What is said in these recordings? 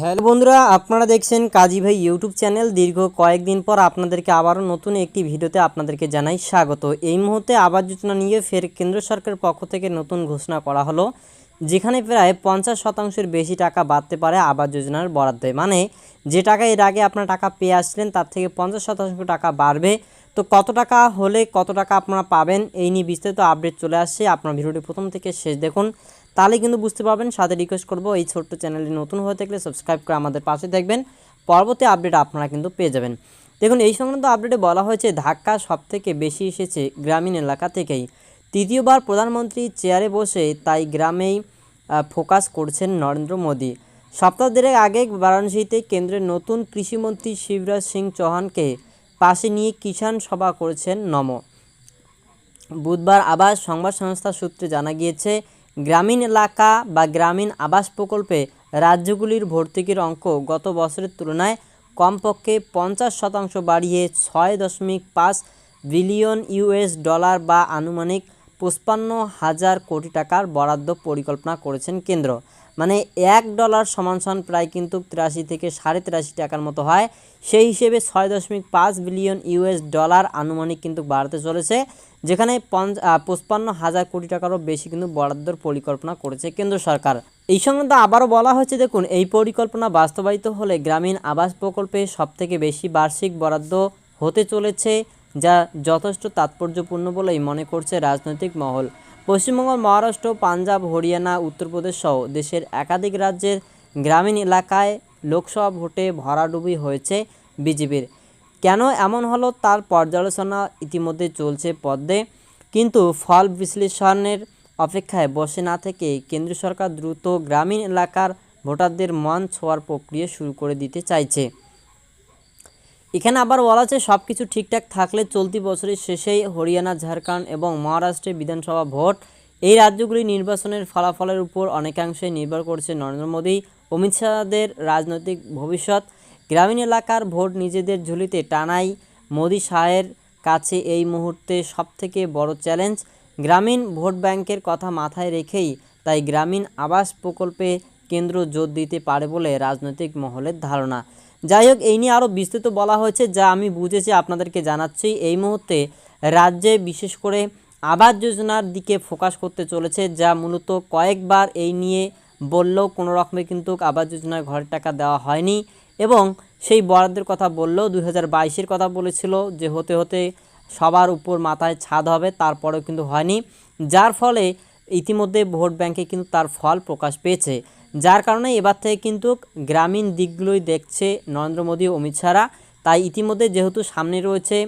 Hello বন্ধুরা, আপনারা দেখছেন কাজী ভাই ইউটিউব চ্যানেল। দীর্ঘ কয়েকদিন পর আপনাদেরকে আবারও নতুন একটি ভিডিওতে আপনাদেরকে জানাই স্বাগত। এই মুহূর্তে আবাস যোজনা নিয়ে ফের কেন্দ্র সরকারের পক্ষ থেকে নতুন ঘোষণা করা হলো, যেখানে প্রায় পঞ্চাশ শতাংশের বেশি টাকা বাড়তে পারে আবাস যোজনার বরাদ্দে। মানে যে টাকা এর আগে আপনার টাকা পেয়ে আসলেন তার থেকে পঞ্চাশ শতাংশ টাকা বাড়বে। তো কত টাকা হলে কত টাকা আপনারা পাবেন, এই নিয়ে বিস্তারিত আপডেট চলে আসছে। আপনার ভিডিওটি প্রথম থেকে শেষ দেখুন। তাহলে কিন্তু বুঝতে পারবেন, সাথে রিকোয়েস্ট করব এই ছোট্ট চ্যানেলটি নতুন হয়ে থাকলে সাবস্ক্রাইব করে আমাদের পাশে থাকবেন। পরবর্তী আপডেট আপনারা কিন্তু পেয়ে যাবেন। দেখুন, এই সংক্রান্ত আপডেটে বলা হয়েছে, ধাক্কা সবথেকে বেশি এসেছে গ্রামীণ এলাকা থেকেই। তৃতীয়বার প্রধানমন্ত্রী চেয়ারে বসে তাই গ্রামেই ফোকাস করছেন নরেন্দ্র মোদী। সপ্তাহ দেড়েক আগে বারাণসীতে কেন্দ্রের নতুন কৃষিমন্ত্রী শিবরাজ সিং চৌহানকে পাশে নিয়ে কিষাণ সভা করেছেন নম। বুধবার আবার সংবাদ সংস্থা সূত্রে জানা গিয়েছে গ্রামীণ এলাকা বা গ্রামীণ আবাস প্রকল্পে রাজ্যগুলির ভর্তুকির অঙ্ক গত বছরের তুলনায় কমপক্ষে পঞ্চাশ শতাংশ বাড়িয়ে ছয় দশমিক পাঁচ বিলিয়ন ইউএস ডলার বা আনুমানিক পঁচপান্ন হাজার কোটি টাকার বরাদ্দ পরিকল্পনা করেছেন কেন্দ্র। মানে এক ডলার সমান সমান প্রায় কিন্তু তিরাশি থেকে সাড়ে তিরাশি টাকার মতো হয়। সেই হিসেবে ছয় দশমিক পাঁচ বিলিয়ন ইউএস ডলার আনুমানিক কিন্তু বাড়তে চলেছে, যেখানে পঞ্চ পঁচপান্ন হাজার কোটি টাকারও বেশি কিন্তু বরাদ্দর পরিকল্পনা করেছে কেন্দ্র সরকার। এই সংক্রান্ত আবারও বলা হয়েছে, দেখুন, এই পরিকল্পনা বাস্তবায়িত হলে গ্রামীণ আবাস প্রকল্পে সবথেকে বেশি বার্ষিক বরাদ্দ হতে চলেছে, যা যথেষ্ট তাৎপর্যপূর্ণ বলেই মনে করছে রাজনৈতিক মহল। পশ্চিমবঙ্গ মহারাষ্ট্র, পাঞ্জাব, হরিয়ানা, উত্তরপ্রদেশ সহ দেশের একাধিক রাজ্যের গ্রামীণ এলাকায় লোকসভা ভোটে ভরাডুবি হয়েছে বিজেপির। কেন এমন হলো তার পর্যালোচনা ইতিমধ্যে চলছে পদ্মে। কিন্তু ফল বিশ্লেষণের অপেক্ষায় বসে না থেকে কেন্দ্র সরকার দ্রুত গ্রামীণ এলাকার ভোটারদের মন ছোঁয়ার প্রক্রিয়া শুরু করে দিতে চাইছে। এখানে আবার বলা আছে সব কিছু ঠিকঠাক থাকলে চলতি বছরের শেষেই হরিয়ানা, ঝাড়খণ্ড এবং মহারাষ্ট্রে বিধানসভা ভোট। এই রাজ্যগুলি নির্বাচনের ফলাফলের উপর অনেকাংশে নির্ভর করছে নরেন্দ্র মোদী, অমিত শাহদের রাজনৈতিক ভবিষ্যৎ। গ্রামীণ এলাকার ভোট নিজেদের ঝুলিতে টানাই মোদী শাহের কাছে এই মুহূর্তে সবথেকে বড় চ্যালেঞ্জ। গ্রামীণ ভোট ব্যাংকের কথা মাথায় রেখেই তাই গ্রামীণ আবাস প্রকল্পে কেন্দ্র জোর দিতে পারে বলে রাজনৈতিক মহলের ধারণা। যাই হোক এই নিয়ে আরও বিস্তৃত বলা হয়েছে, যা আমি বুঝেছি, আপনাদেরকে জানাচ্ছি। এই মুহূর্তে রাজ্যে বিশেষ করে আবাস যোজনার দিকে ফোকাস করতে চলেছে, যা মূলত কয়েকবার এই নিয়ে বললেও কোনো রকমে কিন্তু আবাস যোজনায় ঘরের টাকা দেওয়া হয়নি এবং সেই বরাদ্দের কথা বললেও দুই হাজার কথা বলেছিল যে হতে হতে সবার উপর মাথায় ছাদ হবে, তারপরেও কিন্তু হয়নি। যার ফলে ইতিমধ্যে ভোট ব্যাংকে কিন্তু তার ফল প্রকাশ পেয়েছে। যার কারণে এবার থেকে কিন্তু গ্রামীণ দিকগুলোই দেখছে নরেন্দ্র মোদী অমিত শাহরা। তাই ইতিমধ্যে যেহেতু সামনে রয়েছে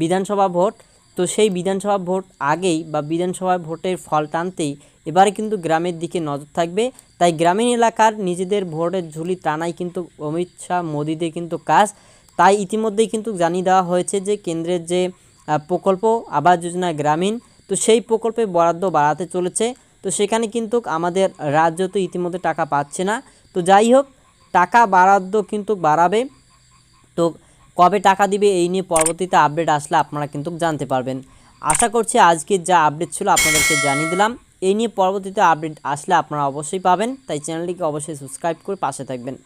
বিধানসভা ভোট, তো সেই বিধানসভা ভোট আগেই বা বিধানসভা ভোটের ফল টানতেই এবারে কিন্তু গ্রামের দিকে নজর থাকবে। তাই গ্রামীণ এলাকার নিজেদের ভোটের ঝুলি টানাই কিন্তু অমিত শাহ মোদীদের কিন্তু কাজ। তাই ইতিমধ্যেই কিন্তু জানিয়ে দেওয়া হয়েছে যে কেন্দ্রের যে প্রকল্প আবাস যোজনা গ্রামীণ, তো সেই প্রকল্পে বরাদ্দ বাড়াতে চলেছে। তো সেখানে কিন্তু আমাদের রাজ্য তো ইতিমধ্যে টাকা পাচ্ছে না। তো যাই হোক টাকা বরাদ্দ কিন্তু বাড়াবে। তো কবে টাকা দিবে এই নিয়ে পরবর্তীতে আপডেট আসলে আপনারা কিন্তু জানতে পারবেন। আশা করছি আজকের যা আপডেট ছিল আপনাদেরকে জানিয়ে দিলাম। এই নিয়ে পরবর্তীতে আপডেট আসলে আপনারা অবশ্যই পাবেন। তাই চ্যানেলটিকে অবশ্যই সাবস্ক্রাইব করে পাশে থাকবেন।